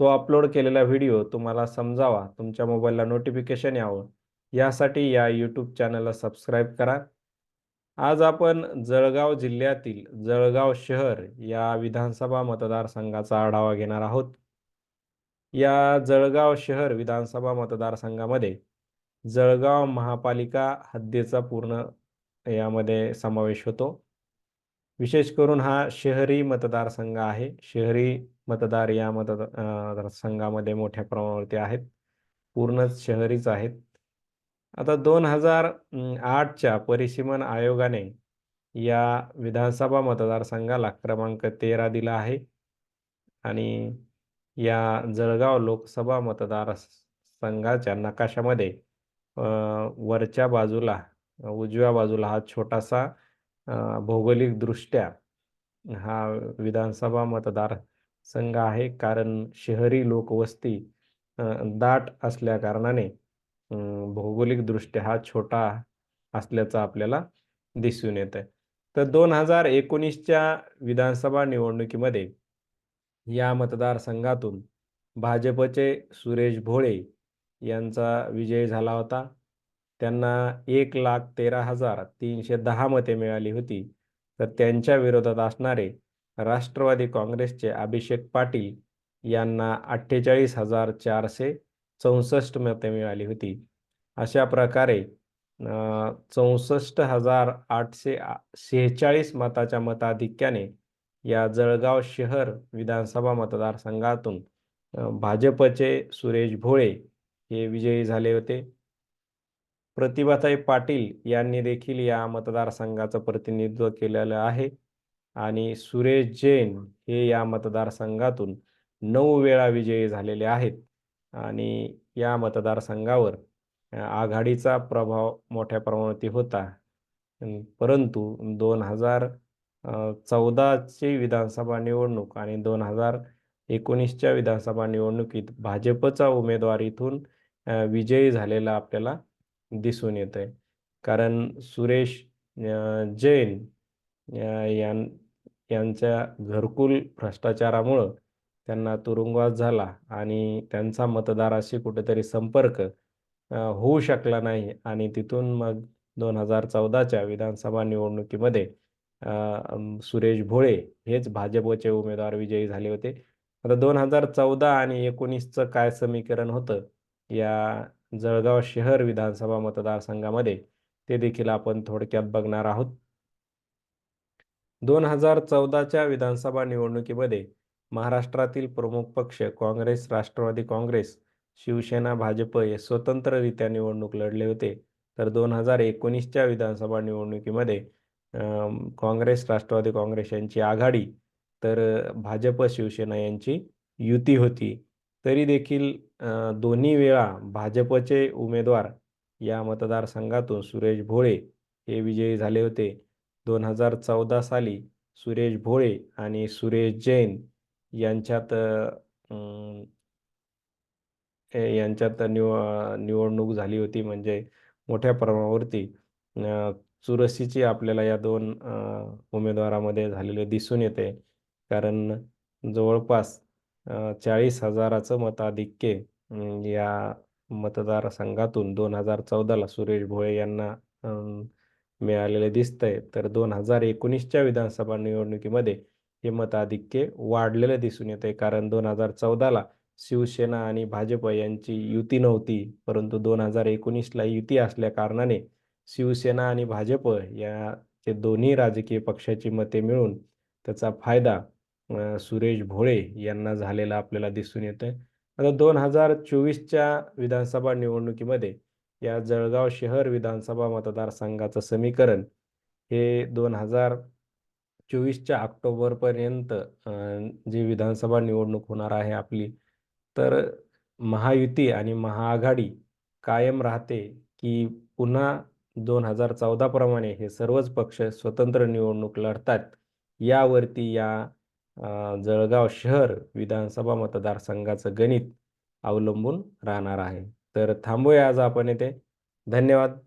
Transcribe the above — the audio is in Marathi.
तो अपलोड केलेला व्हिडिओ तुम्हाला समजावा, तुमच्या मोबाईलला नोटिफिकेशन यावं, यासाठी या यूट्यूब चॅनलला सबस्क्राईब करा. आज आपण जळगाव जिल्ह्यातील जळगाव शहर या विधानसभा मतदारसंघाचा आढावा घेणार आहोत. या जळगाव शहर विधानसभा मतदारसंघामध्ये जळगाव महापालिका हद्दीचा पूर्ण यामध्ये समावेश होतो. विशेष करून हा शहरी मतदारसंघ आहे. शहरी मतदार या मतदार संघामध्ये मोठ्या प्रमाणावरती आहेत. पूर्णच शहरीच आहेत. आता दोन हजार आठच्या परिसीमन आयोगाने या विधानसभा मतदारसंघाला क्रमांक तेरा दिला आहे आणि या जळगाव लोकसभा मतदारसंघाच्या नकाशामध्ये वरच्या बाजूला उजव्या बाजूला हा छोटासा भौगोलिकदृष्ट्या हा विधानसभा मतदार संघ आहे. कारण शहरी लोकवस्ती दाट असल्या कारणाने भौगोलिकदृष्ट्या हा छोटा असल्याचा आपल्याला दिसून येत आहे तर दोन हजार एकोणीसच्या विधानसभा निवडणुकीमध्ये या मतदारसंघातून भाजपचे सुरेश भोळे यांचा विजय झाला होता. त्यांना एक लाख तेरा हजार तीनशे दहा मते मिळाली होती. तर त्यांच्या विरोधात असणारे राष्ट्रवादी काँग्रेसचे अभिषेक पाटील यांना अठ्ठेचाळीस हजार चारशे चौसष्ट मते मिळाली होती. अशा प्रकारे चौसष्ट हजार आठशे शेहेचाळीस मताच्या मताधिक्याने या जळगाव शहर विधानसभा मतदारसंघातून भाजपचे सुरेश भोळे हे विजयी झाले होते. प्रतिभाताई पाटील यांनी देखील या मतदारसंघाचं प्रतिनिधित्व केलेलं आहे. आणि सुरेश जैन हे या मतदारसंघातून नऊ वेळा विजयी झालेले आहेत. आणि या मतदारसंघावर आघाडीचा प्रभाव मोठ्या प्रमाणात होता. परंतु दोन हजार चौदाची विधानसभा निवडणूक आणि दोन हजार एकोणीसच्या विधानसभा निवडणुकीत भाजपचा उमेदवार इथून विजयी झालेला आपल्याला दिसून येत आहे कारण सुरेश जैन यां यांच्या घरकुल भ्रष्टाचारामुळं त्यांना तुरुंगवास झाला आणि त्यांचा मतदाराशी कुठेतरी संपर्क होऊ शकला नाही आणि तिथून मग दोन हजार चौदाच्या विधानसभा निवडणुकीमध्ये सुरेश भोळे हेच भाजपचे उमेदवार विजयी झाले होते. आता दोन हजार चौदा आणि एकोणीसचं काय समीकरण होतं? या जळगाव शहर विधानसभा मतदारसंघामध्ये ते देखील आपण थोडक्यात बघणार आहोत. दोन हजार चौदाच्या विधानसभा निवडणुकीमध्ये महाराष्ट्रातील प्रमुख पक्ष काँग्रेस राष्ट्रवादी काँग्रेस शिवसेना भाजप हे स्वतंत्ररित्या निवडणूक लढले होते. तर दोन हजार एकोणीसच्या विधानसभा निवडणुकीमध्ये काँग्रेस राष्ट्रवादी काँग्रेस यांची आघाडी तर भाजप शिवसेना यांची युती होती. तरी देखील दोन्ही वेळा भाजपचे उमेदवार या मतदारसंघातून सुरेश भोळे हे विजयी झाले होते. दोन हजार चौदा साली सुरेश भोळे आणि सुरेश जैन यांच्यात यांच्यात निव निवडणूक झाली होती. म्हणजे मोठ्या प्रमाणावरती चुरशीची आपल्याला या दोन उमेदवारामध्ये झालेले दिसून येते. कारण जवळपास चाळीस हजाराचं मताधिक्य या मतदारसंघातून दोन हजार चौदाला सुरेश भोळे यांना मिळालेले दिसतंय. तर दोन हजार एकोणीसच्या विधानसभा निवडणुकीमध्ये हे मताधिक्य वाढलेलं दिसून येते कारण दोन हजार चौदाला शिवसेना आणि भाजप यांची युती नव्हती. परंतु दोन हजार एकोणीसला युती असल्या कारणाने शिवसेना आणि भाजप या ते दोन्ही राजकीय पक्षाची मते मिळून त्याचा फायदा सुरेश भोळे यांना झालेला आपल्याला दिसून येतोय. आता दोन हजार चोवीसच्या विधानसभा निवडणुकीमध्ये या जळगाव शहर विधानसभा मतदारसंघाचं समीकरण हे दोन हजार चोवीसच्या ऑक्टोबरपर्यंत जी विधानसभा निवडणूक होणार आहे आपली तर महायुती आणि महाआघाडी कायम राहते की पुन्हा दोन हजार चौदाप्रमाणे हे सर्वच पक्ष स्वतंत्र निवडणूक लढतात. यावरती या जळगाव शहर विधानसभा मतदारसंघाचं गणित अवलंबून राहणार आहे. तर थांबूया आज आपण येते धन्यवाद.